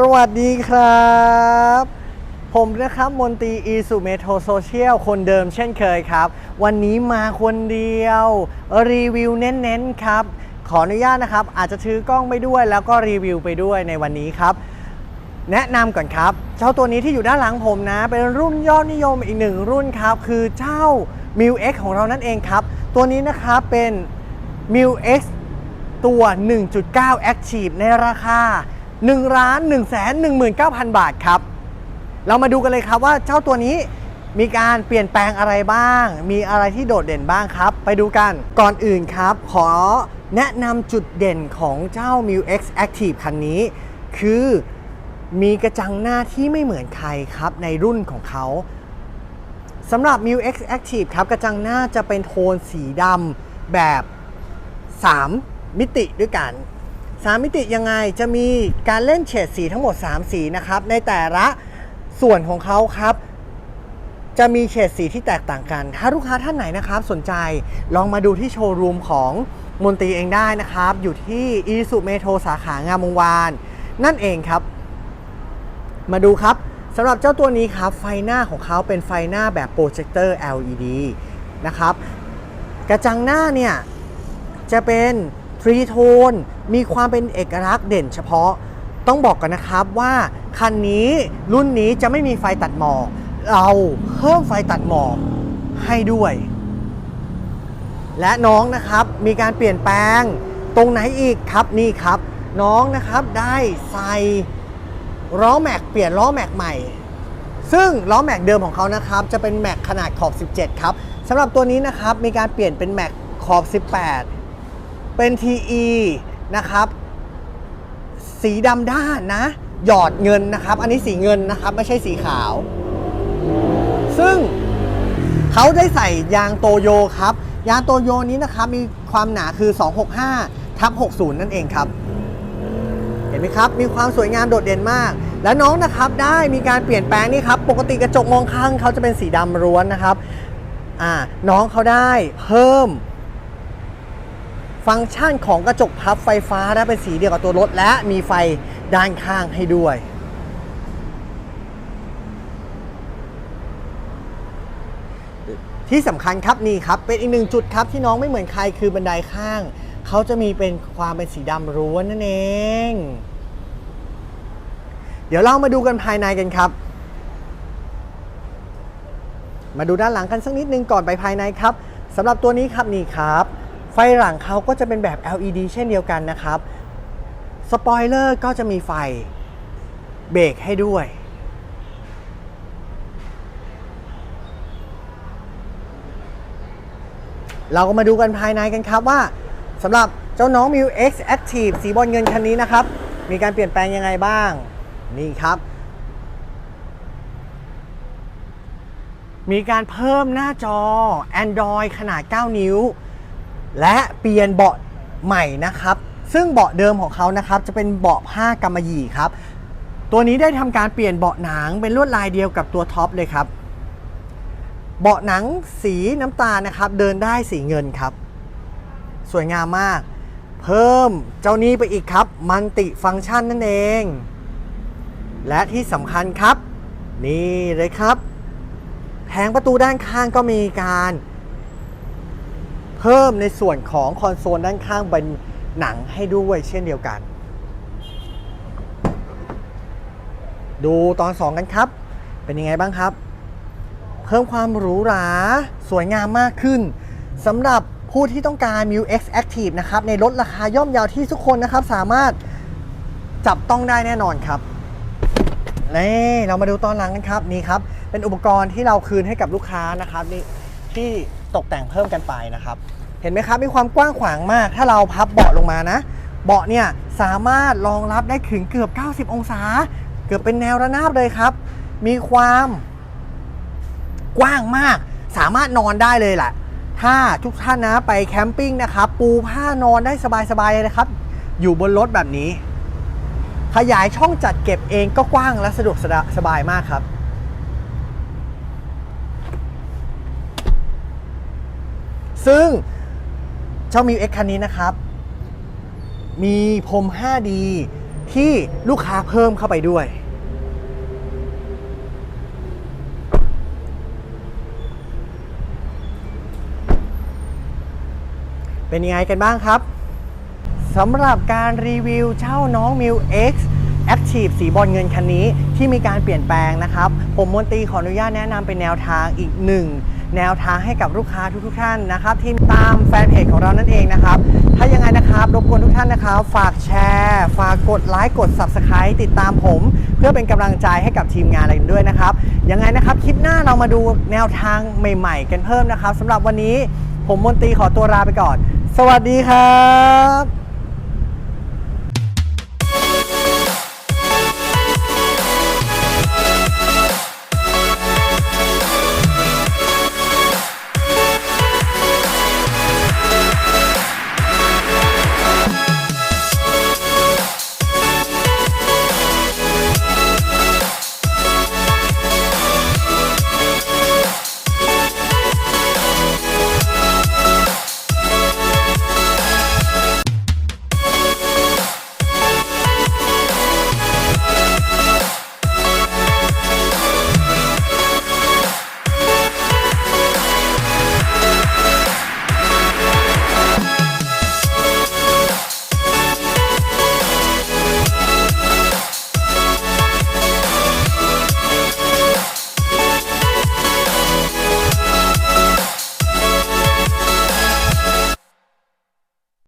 สวัสดีครับ ผมนะครับมนตรีอีสุเมโทโซเชียลคนเดิมเช่นเคยครับ วันนี้มาคนเดียว รีวิวเน้นๆครับ ขออนุญาตนะครับ อาจจะถือกล้องไปด้วยแล้วก็รีวิวไปด้วยในวันนี้ครับ แนะนำก่อนครับ เจ้าตัวนี้ที่อยู่ด้านหลังผมนะ เป็นรุ่นยอดนิยมอีกหนึ่งรุ่นครับ คือเจ้า m i l X ของเรานั่นเองครับ ตัวนี้นะครับเป็น m i l X ตัว 1.9 Active ในราคา 1ล้าน1 1 9 0 0 0 บาทครับ เรามาดูกันเลยครับว่าเจ้าตัวนี้มีการเปลี่ยนแปลงอะไรบ้าง มีอะไรที่โดดเด่นบ้างครับ ไปดูกัน ก่อนอื่นครับ ขอแนะนำจุดเด่นของเจ้า m i X Active คันนี้ คือมีกระจังหน้าที่ไม่เหมือนใครครับในรุ่นของเขาสำหรับ m i X Active ครับ กระจังหน้าจะเป็นโทนสีดำแบบ 3 มิติด้วยกัน 3 มิติยังไงจะมีการเล่นเฉดสีทั้งหมด 3 สีนะครับ ในแต่ละส่วนของเขาครับ จะมีเฉดสีที่แตกต่างกัน ถ้าลูกค้าท่านไหนนะครับ สนใจลองมาดูที่โชว์รูมของมนตรีเองได้นะครับ อยู่ที่อีสุเมโทรสาขางามวงวาน นั่นเองครับ มาดูครับสำหรับเจ้าตัวนี้ครับ ไฟหน้าของเขาเป็นไฟหน้าแบบโปรเจคเตอร์ LED นะครับ กระจังหน้าเนี่ย จะเป็น รีโทนมีความเป็นเอกลักษณ์เด่นเฉพาะ ต้องบอกกันนะครับว่าคันนี้รุ่นนี้จะไม่มีไฟตัดหมอก เราเพิ่มไฟตัดหมอกให้ด้วย และน้องนะครับมีการเปลี่ยนแปลงตรงไหนอีกครับนี่ครับ น้องนะครับได้ใส่ล้อแม็กเปลี่ยนล้อแม็กใหม่ ซึ่งล้อแม็กเดิมของเขานะครับ จะเป็นแม็กขนาดขอบ 17 ครับสำหรับตัวนี้นะครับมีการเปลี่ยนเป็นแม็กขอบ 18 เป็น TE นะครับ สีดำด้านนะ หยอดเงินนะครับ อันนี้สีเงินนะครับ ไม่ใช่สีขาว ซึ่งเขาได้ใส่ยางโตโยครับ ยางโตโยนี้นะครับมีความหนาคือ 265ทับ60 นั่นเองครับ เห็นไหมครับ มีความสวยงามโดดเด่นมาก และน้องนะครับได้มีการเปลี่ยนแปลงนี่ครับ ปกติกระจกมองข้างเขาจะเป็นสีดำล้วนนะครับ อ่า น้องเขาได้เพิ่ม ฟังก์ชันของกระจกพับไฟฟ้านะเป็นสีเดียวกับตัวรถ และมีไฟด้านข้างให้ด้วยที่สำคัญครับนี่ครับเป็นอีกหนึ่งจุดครับที่น้องไม่เหมือนใครคือบันไดข้าง เขาจะมีเป็นความเป็นสีดำล้วนนั่นเอง เดี๋ยวเรามาดูกันภายในกันครับ มาดูด้านหลังกันสักนิดนึงก่อนไปภายในครับสำหรับตัวนี้ครับนี่ครับ ไฟหลังเขาก็จะเป็นแบบ LED เช่นเดียวกันนะครับสปอยเลอร์ก็จะมีไฟเบรกให้ด้วย เราก็มาดูกันภายในกันครับว่าสำหรับเจ้าน้อง m ิว X Active สีบอลเงินคันนี้นะครับ มีการเปลี่ยนแปลงยังไงบ้าง นี่ครับ มีการเพิ่มหน้าจอ Android ขนาด 9 นิ้ว และเปลี่ยนเบาะใหม่นะครับ ซึ่งเบาะเดิมของเขานะครับ จะเป็นเบาะผ้ากำมะหยี่ครับ ตัวนี้ได้ทำการเปลี่ยนเบาะหนังเป็นลวดลายเดียวกับตัวท็อปเลยครับเบาะหนังสีน้ำตาลนะครับ เดินได้สีเงินครับ สวยงามมาก เพิ่มเจ้านี้ไปอีกครับ มันติฟังก์ชันนั่นเอง และที่สำคัญครับ นี่เลยครับ แผงประตูด้านข้างก็มีการ พิ่มในส่วนของคอนโซลด้านข้างเป็นหนังให้ด้วยเช่นเดียวกัน ดูตอน 2 กันครับ เป็นยังไงบ้างครับ เพิ่มความหรูหราสวยงามมากขึ้นสำหรับผู้ที่ต้องการ m ิ X Active นะครับ ในลดราคาย่อมยาวที่ทุกคนนะครับ สามารถจับต้องได้แน่นอนครับนี่เรามาดูตอนหลังกันครับนี่ครับ เป็นอุปกรณ์ที่เราคืนให้กับลูกค้านะครับนี่ที่ ตกแต่งเพิ่มกันไปนะครับ เห็นไหมครับมีความกว้างขวางมาก ถ้าเราพับเบาะลงมานะ เบาะเนี่ยสามารถรองรับได้ถึงเกือบ 90 องศา เกือบเป็นแนวระนาบเลยครับ มีความกว้างมาก สามารถนอนได้เลยแหละถ้าทุกท่านนะไปแคมปิ้งนะครับปูผ้านอนได้สบายๆเลยครับ อยู่บนรถแบบนี้ ขยายช่องจัดเก็บเองก็กว้างและสะดวกสบายมากครับ ซึ่งเจ้ามิวเอ็กคันนี้นะครับ มีพรม 5D ที่ลูกค้าเพิ่มเข้าไปด้วย เป็นยังไงกันบ้างครับสำหรับการรีวิวเจ้าน้องมิว X Active สีบอลเงินคันนี้ที่มีการเปลี่ยนแปลงนะครับ ผมมนตรีขออนุญาตแนะนำเป็นแนวทางอีกหนึ่ง แนวทางให้กับลูกค้าทุกๆท่านนะครับที่ตามแฟนเพจของเรานั่นเองนะครับ ถ้ายังไงนะครับรบกวนทุกท่านนะครับ ฝากแชร์ ฝากกดไลค์กด Subscribe ติดตามผม เพื่อเป็นกำลังใจให้กับทีมงานอะไรด้วยนะครับยังไงนะครับคลิปหน้าเรามาดูแนวทางใหม่ ๆ กันเพิ่มนะครับสำหรับวันนี้ผมมนตรีขอตัวลาไปก่อน สวัสดีครับ